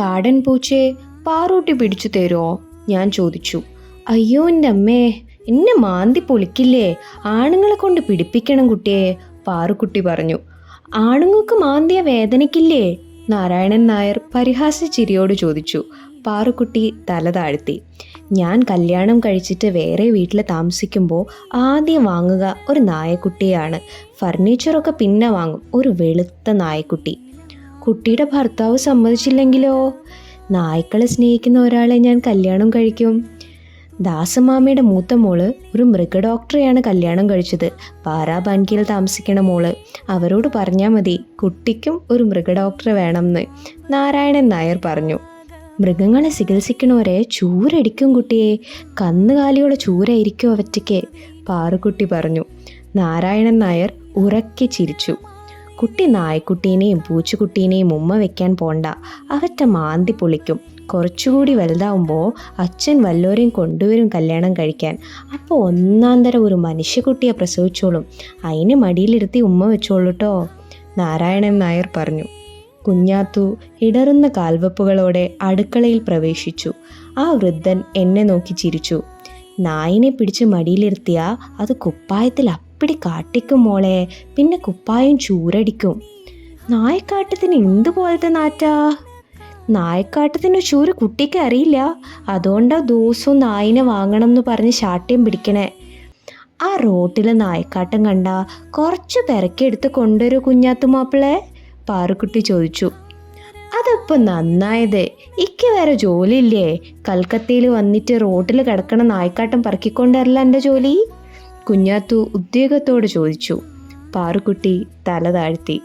കാടൻ പൂച്ചയെ പാറൂട്ടി പിടിച്ചു തരുമോ? ഞാൻ ചോദിച്ചു. അയ്യോ എന്റെ അമ്മേ എന്നെ മാന്തി പൊളിക്കില്ലേ? ആണുങ്ങളെ കൊണ്ട് പിടിപ്പിക്കണം കുട്ടിയെ പാറുക്കുട്ടി പറഞ്ഞു. ആണുങ്ങൾക്ക് മാന്തിയ വേദനയ്ക്കില്ലേ? നാരായണൻ നായർ പരിഹാസ ചിരിയോട് ചോദിച്ചു. പാറുക്കുട്ടി തല താഴ്ത്തി. ഞാൻ കല്യാണം കഴിച്ചിട്ട് വേറെ വീട്ടിൽ താമസിക്കുമ്പോൾ ആദ്യം വാങ്ങുക ഒരു നായക്കുട്ടിയാണ്. ഫർണിച്ചറൊക്കെ പിന്നെ വാങ്ങും. ഒരു വെളുത്ത നായക്കുട്ടി. കുട്ടിയുടെ ഭർത്താവ് സമ്മതിച്ചില്ലെങ്കിലോ? നായ്ക്കളെ സ്നേഹിക്കുന്ന ഒരാളെ ഞാൻ കല്യാണം കഴിക്കും. ദാസമാമയുടെ മൂത്ത മോൾ ഒരു മൃഗഡോക്ടറെയാണ് കല്യാണം കഴിച്ചത്. പാരാബാൻകിയിൽ താമസിക്കണ മോൾ. അവരോട് പറഞ്ഞാൽ മതി കുട്ടിക്കും ഒരു മൃഗഡോക്ടറെ വേണമെന്ന്. നാരായണൻ നായർ പറഞ്ഞു. മൃഗങ്ങളെ ചികിത്സിക്കണവരെ ചൂരടിക്കും കുട്ടിയെ. കന്നുകാലിയുടെ ചൂരായിരിക്കും അവറ്റയ്ക്ക്. പാറുക്കുട്ടി പറഞ്ഞു. നാരായണൻ നായർ ഉറക്കെ ചിരിച്ചു. കുട്ടി നായ്ക്കുട്ടീനെയും പൂച്ചക്കുട്ടീനെയും ഉമ്മ വെക്കാൻ പോണ്ട. അവറ്റ മാന്തി പൊളിക്കും. കുറച്ചുകൂടി വലുതാവുമ്പോൾ അച്ഛൻ വല്ലോരെയും കൊണ്ടുവരും കല്യാണം കഴിക്കാൻ. അപ്പോൾ ഒന്നാം തരം ഒരു മനുഷ്യക്കുട്ടിയെ പ്രസവിച്ചോളും. അതിന് മടിയിലിരുത്തി ഉമ്മ വെച്ചോളൂട്ടോ നാരായണൻ നായർ പറഞ്ഞു. കുഞ്ഞാത്തു ഇടറുന്ന കാൽവെപ്പുകളോടെ അടുക്കളയിൽ പ്രവേശിച്ചു. ആ വൃദ്ധൻ എന്നെ നോക്കി ചിരിച്ചു. നായിനെ പിടിച്ച് മടിയിലിരുത്തിയ അത് കുപ്പായത്തിൽ അപ്പിടി കാട്ടിക്കും മോളെ. പിന്നെ കുപ്പായം ചൂരടിക്കും. നായക്കാട്ടത്തിന് എന്തുപോലത്തെ നാറ്റാ? നായക്കാട്ടത്തിന് ചൂര് കുട്ടിക്ക് അറിയില്ല. അതുകൊണ്ടാ ദിവസവും നായിനെ വാങ്ങണം എന്ന് പറഞ്ഞ് ശാട്ട്യം പിടിക്കണേ. ആ റോട്ടിൽ നായക്കാട്ടം കണ്ട കുറച്ച് തിരക്കെടുത്ത് കൊണ്ടുവരൂ കുഞ്ഞാത്തു മാപ്പിളെ പാറുക്കുട്ടി ചോദിച്ചു. അതപ്പോൾ നന്നായത്. ഇക്ക് വേറെ ജോലിയില്ലേ? കൽക്കത്തയിൽ വന്നിട്ട് റോട്ടിൽ കിടക്കണ നായ്ക്കാട്ടം പറക്കിക്കൊണ്ടല്ല എന്റെ ജോലി. കുഞ്ഞാത്തു ഉദ്വേഗത്തോട് ചോദിച്ചു. പാറുക്കുട്ടി തല താഴ്ത്തി.